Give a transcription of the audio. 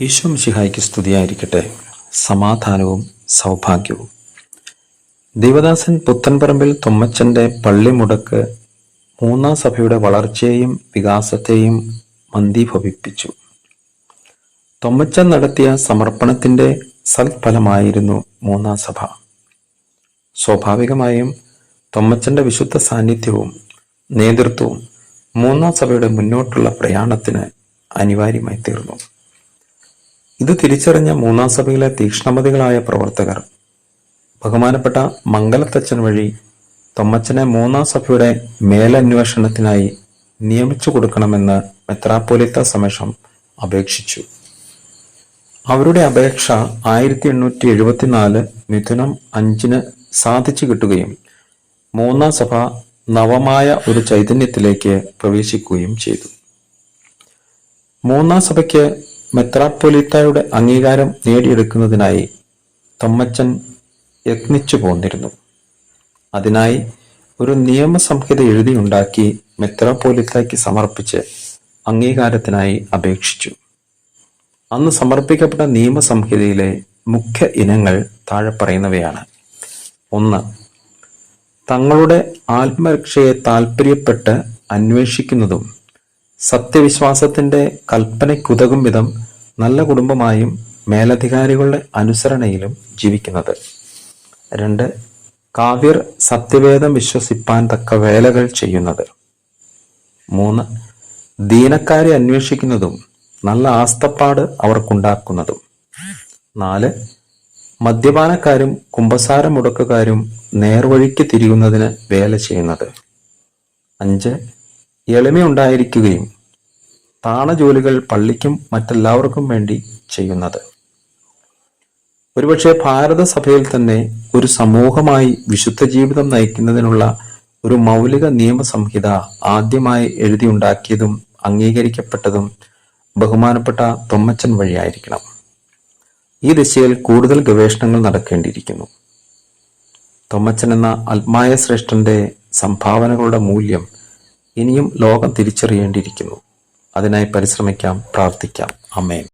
ഈശോ മിശിഹായ്ക്ക് സ്തുതിയായിരിക്കട്ടെ. സമാധാനവും സൗഭാഗ്യവും. ദേവദാസൻ പുത്തൻപറമ്പിൽ തുമ്മച്ചന്റെ പള്ളിമുടക്ക് മൂന്നാം സഭയുടെ വളർച്ചയെയും വികാസത്തെയും മന്ദീഭവിപ്പിച്ചു. തൊമ്മച്ചൻ നടത്തിയ സമർപ്പണത്തിന്റെ സൽഫലമായിരുന്നു മൂന്നാം സഭ. സ്വാഭാവികമായും തൊമ്മച്ചന്റെ വിശുദ്ധ സാന്നിധ്യവും നേതൃത്വവും മൂന്നാം സഭയുടെ മുന്നോട്ടുള്ള പ്രയാണത്തിന് അനിവാര്യമായി തീർന്നു. ഇത് തിരിച്ചറിഞ്ഞ മൂന്നാം സഭയിലെ തീക്ഷ്ണമതികളായ പ്രവർത്തകർ. ബഹുമാനപ്പെട്ട മംഗലത്തച്ഛൻ വഴി തൊമ്മച്ചനെ മൂന്നാം സഭയുടെ മേലന്വേഷണത്തിനായി നിയമിച്ചു കൊടുക്കണമെന്ന് മെത്രാപ്പോലിത്ത സമേഷം അപേക്ഷിച്ചു. അവരുടെ അപേക്ഷ ആയിരത്തി എണ്ണൂറ്റി എഴുപത്തിനാല് മിഥുനം അഞ്ചിന് സാധിച്ചു കിട്ടുകയും മൂന്നാം സഭ നവമായ ഒരു ചൈതന്യത്തിലേക്ക് പ്രവേശിക്കുകയും ചെയ്തു. മൂന്നാം സഭയ്ക്ക് മെത്രാപ്പൊലീത്തായുടെ അംഗീകാരം നേടിയെടുക്കുന്നതിനായി തമ്മച്ചൻ യത്നിച്ചു പോന്നിരുന്നു അതിനായി ഒരു നിയമസംഹിത എഴുതിയുണ്ടാക്കി മെത്രാപ്പൊലിത്തയ്ക്ക് സമർപ്പിച്ച് അംഗീകാരത്തിനായി അപേക്ഷിച്ചു. അന്ന് സമർപ്പിക്കപ്പെട്ട നിയമസംഹിതയിലെ മുഖ്യ ഇനങ്ങൾ താഴെ പറയുന്നവയാണ്. ഒന്ന് തങ്ങളുടെ ആത്മരക്ഷയെ താൽപ്പര്യപ്പെട്ട് അന്വേഷിക്കുന്നതും സത്യവിശ്വാസത്തിന്റെ കൽപ്പനയ്ക്കുതകും വിധം നല്ല കുടുംബമായും മേലധികാരികളുടെ അനുസരണയിലും ജീവിക്കുന്നത്. രണ്ട് കാവ്യർ സത്യവേദം വിശ്വസിപ്പാൻ തക്ക വേലകൾ ചെയ്യുന്നത്. മൂന്ന് ദീനക്കാരെ അന്വേഷിക്കുന്നതും നല്ല ആസ്തപ്പാട് അവർക്കുണ്ടാക്കുന്നതും. നാല് മദ്യപാനക്കാരും കുമ്പസാര മുടക്കുകാരും നേർവഴിക്ക് തിരിയുന്നതിന് വേല ചെയ്യുന്നത്. അഞ്ച് എളിമയുണ്ടായിരിക്കുകയും താണജോലികൾ പള്ളിക്കും മറ്റെല്ലാവർക്കും വേണ്ടി ചെയ്യുന്നത്. ഒരുപക്ഷെ ഭാരതസഭയിൽ തന്നെ ഒരു സമൂഹമായി വിശുദ്ധ ജീവിതം നയിക്കുന്നതിനുള്ള ഒരു മൗലിക നിയമസംഹിത ആദ്യമായി എഴുതിയുണ്ടാക്കിയതും അംഗീകരിക്കപ്പെട്ടതും ബഹുമാനപ്പെട്ട തൊമ്മച്ചൻ വഴിയായിരിക്കണം. ഈ ദിശയിൽ കൂടുതൽ ഗവേഷണങ്ങൾ നടക്കേണ്ടിയിരിക്കുന്നു. തൊമ്മച്ചൻ എന്ന ആത്മായ ശ്രേഷ്ഠന്റെ സംഭാവനകളുടെ മൂല്യം ഇനിയും ലോകം തിരിച്ചറിയേണ്ടിയിരിക്കുന്നു. അതിനായി പരിശ്രമിക്കാം പ്രാർത്ഥിക്കാം. അമേൻ